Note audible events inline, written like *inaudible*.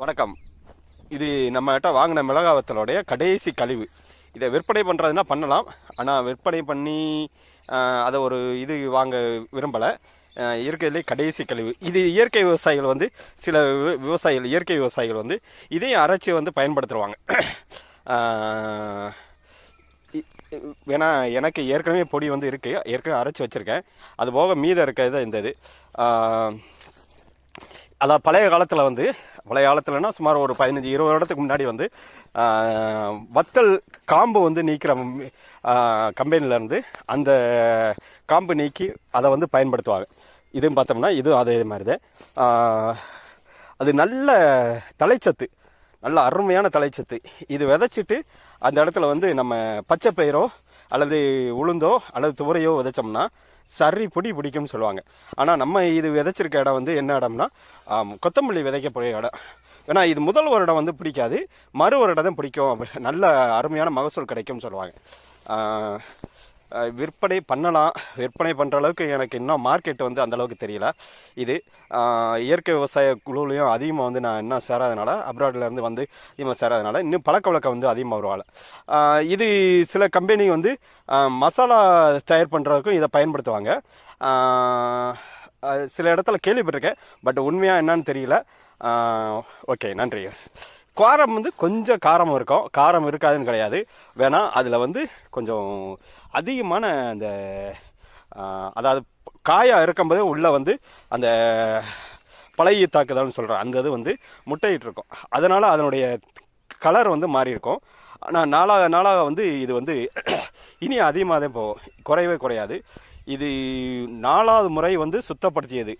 வணக்கம். இது நம்மகிட்ட வாங்கின மிளகா வத்தலோடைய கடைசி கழிவு. இதை விற்பனை பண்ணுறதுனா பண்ணலாம். ஆனால் விற்பனை பண்ணி அதை ஒரு இது வாங்க விரும்பலை. இருக்கிறதுலே கடைசி கழிவு. இது இயற்கை விவசாயிகள் வந்து சில விவ- விவசாயிகள் இயற்கை விவசாயிகள் வந்து இதையும் அரைச்சி வந்து பயன்படுத்துவாங்க. ஏன்னா வேணா எனக்கு ஏற்கனவே பொடி வந்து இருக்குது ஏற்கனவே அரைச்சி வச்சுருக்கேன். அது போக மீதம் இருக்கிறது தான் இந்த இது. அதான் பழைய காலத்தில் வந்து பழைய காலத்துலனா சுமார் ஒரு பதினஞ்சு இருபது வருடத்துக்கு முன்னாடி வந்து வத்தல் காம்பு வந்து நீக்கிற கம்பெனிலேருந்து அந்த காம்பு நீக்கி அதை வந்து பயன்படுத்துவாங்க. இதுவும் பார்த்தோம்னா இதுவும் அதே மாதிரி தான் அது நல்ல தலைச்சத்து நல்ல அருமையான தலைச்சத்து. இது விதைச்சிட்டு அந்த இடத்துல வந்து நம்ம பச்சை பயிரோ அல்லது உளுந்தோ அல்லது துவரையோ விதைச்சோம்னா சரி பொடி பிடிக்கும்னு சொல்லுவாங்க. ஆனால் நம்ம இது விதைச்சிருக்க இடம் வந்து என்ன இடம்னா கொத்தமல்லி விதைக்கக்கூடிய இடம். ஏன்னா இது முதல் வருடம் வந்து பிடிக்காது. மறு வருடம் தான் பிடிக்கும். நல்ல அருமையான மகசூல் கிடைக்கும்னு சொல்லுவாங்க. விற்பனை பண்ணலாம். விற்பனை பண்ணுற அளவுக்கு எனக்கு இன்னும் மார்க்கெட் வந்து அந்தளவுக்கு தெரியல. இது இயற்கை விவசாய குழுலையும் அதிகமாக வந்து நான் இன்னும் சேராதனால அப்ராட்லேருந்து வந்து அதிகமாக சேராதனால இன்னும் பழக்க வழக்கம் வந்து அதிகமாக வருவாள் இது சில கம்பெனி வந்து மசாலா தயார் பண்ணுறதுக்கும் இதை பயன்படுத்துவாங்க. சில இடத்துல கேள்விப்பட்டிருக்கேன் பட் உண்மையாக என்னன்னு தெரியல. ஓகே நன்றி. காரம் வந்து கொஞ்சம் காரம் இருக்கும். காரம் இருக்காதுன்னு கிடையாது. வேணால் அதில் வந்து கொஞ்சம் அதிகமான அந்த அதாவது காயாக இருக்கும்போதே உள்ளே வந்து அந்த பழைய தாக்குதல்னு சொல்கிறேன் அந்த இது வந்து முட்டையிட்டு இருக்கும். அதனால் அதனுடைய கலர் வந்து மாறி இருக்கும். ஆனால் நாளாக நாளாக வந்து இது வந்து *clears throat* இனி அதிகமாக தான் போகும் குறையவே குறையாது. இது நாலாவது முறை வந்து சுத்தப்படுத்தியது.